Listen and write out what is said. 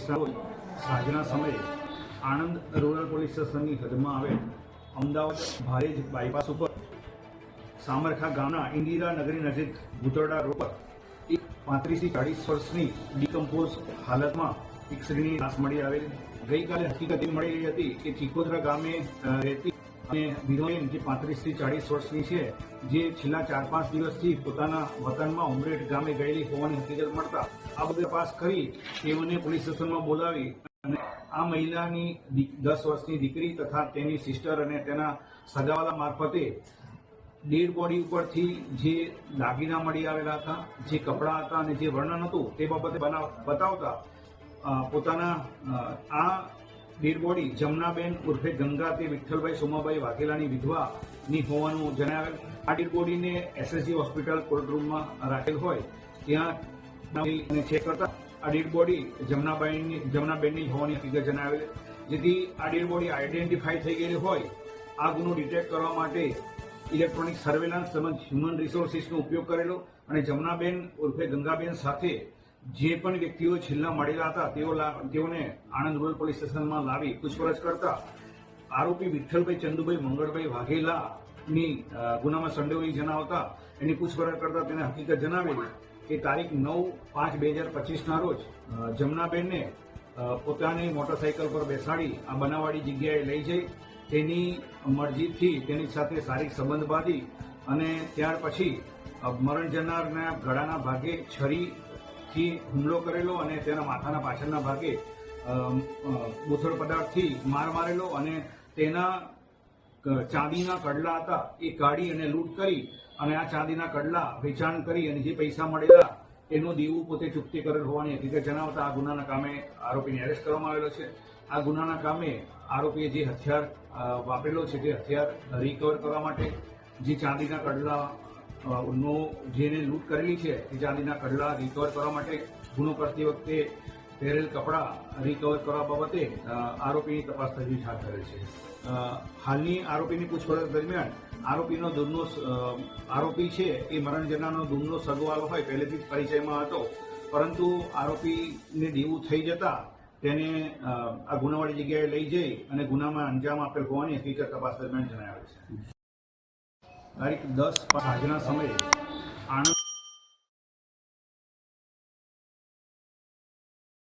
ઓફિસરો સાંજના સમયે Anand rural police સ્ટેશનની હદમાં આવેલ અમદાવાદ ભારેજ બાયપાસ ઉપર સામરખા ગામના ઇન્દિરા નગરી નજીક ભૂતરડા રોડ પર એક પાંત્રીસથી ચાળીસ વર્ષની ડિકમ્પોઝ હાલતમાં એક સ્ત્રીની લાશ મળી આવેલી. ગઈકાલે હકીકત એ મળી રહી હતી કે ચિકોદરા ગામે રહેતી અને વિધવાબેન જે પાંત્રીસથી ચાળીસ વર્ષની છે, જે છેલ્લા ચાર પાંચ દિવસથી પોતાના વતનમાં ઉમરેઠ ગામે ગયેલી હોવાની હકીકત મળતા આ બધે પાસ કરી તેઓને પોલીસ સ્ટેશનમાં બોલાવી અને આ મહિલાની દસ વર્ષની દીકરી તથા તેની સિસ્ટર અને તેના સગાવાલા મારફતે ડેડ બોડી ઉપરથી જે દાગીના મળી આવેલા હતા, જે કપડાં હતા અને જે વર્ણન હતું તે બાબતે બનાવ- બતાવતા પોતાના આ ડેડ જમનાબેન ઉર્ફે ગંગા તે વિઠ્ઠલભાઈ સોમાભાઈ વાઘેલાની વિધવાની હોવાનું જણાવેલ. આ ડેડ બોડીને એસએસજી હોસ્પિટલ કોર્ટરૂમમાં રાખેલ હોય, ત્યાં ચેક કરતા આ ડેડબોડી જમનાબાઈની, જમનાબેનની હોવાની હકીકત જણાવેલ. જેથી આ ડેડબોડી આઈડેન્ટિફાઈ થઈ ગયેલી હોય, આ ગુનો ડિટેક્ટ કરવા માટે ઇલેક્ટ્રોનિક સર્વેલન્સ તેમજ હ્યુમન રિસોર્સિસનો ઉપયોગ કરેલો અને જમનાબેન ઉર્ફે ગંગાબેન સાથે જે પણ વ્યક્તિઓ છેલ્લા મળેલા હતા, તેઓ તેઓને આણંદ રૂરલ પોલીસ સ્ટેશનમાં લાવી પૂછપરછ કરતા આરોપી વિઠ્ઠલભાઈ ચંદુભાઈ, મંગળભાઈ વાઘેલાની ગુનામાં સંડોવણી જણાવતા એની પૂછપરછ કરતા તેને હકીકત જણાવેલી કે તારીખ નવ પાંચ બે હજાર પચીસના રોજ જમનાબેનને પોતાની મોટરસાઇકલ પર બેસાડી આ બનાવવાળી જગ્યાએ લઈ જઈ, તેની મરજીથી તેની સાથે શારીરિક સંબંધ બાંધી અને ત્યાર પછી મરણ જનારના ગળાના ભાગે છરીથી હુમલો કરેલો અને તેના માથાના પાછળના ભાગે અ, પદાર્થથી માર મારેલો અને તેના ચાંદીના કડલા હતા. એ કાઢી અને લૂંટ કરી અને આ ચાંદીના કડલા વેચાણ કરી અને જે પૈસા મળેલા એનું દીવું પોતે ચૂકતી કરેલ હોવાની હકીકત જણાવતા આ ગુનાના કામે આરોપીને એરેસ્ટ કરવામાં આવેલો છે. આ ગુનાના કામે આરોપીએ જે હથિયાર વાપરેલો છે તે હથિયાર રિકવર કરવા માટે જે ચાંદીના કડલા નો જેને લૂંટ કરેલી છે, એ ચાંદીના કડલા રિકવર કરવા માટે ગુનો કરતી વખતે પહેરેલ કપડાં રિકવર કરવા બાબતે આરોપીની તપાસ તજવીજ હાથ ધરેલ છે. હાલની આરોપીની પૂછપરછ દરમિયાન આરોપીનો દૂરનો આરોપી છે એ મરણ જનારનો દૂરનો સગવાલો હોય પહેલેથી જ પરિચયમાં હતો. પરંતુ આરોપીને દેવું થઈ જતા તેને આ ગુનાવાળી જગ્યાએ લઈ જઈ અને ગુનામાં અંજામ આપેલ હોવાની હકીકત તપાસ દરમિયાન જણાવેલ છે. તારીખ દસ આજના સમયે આણંદ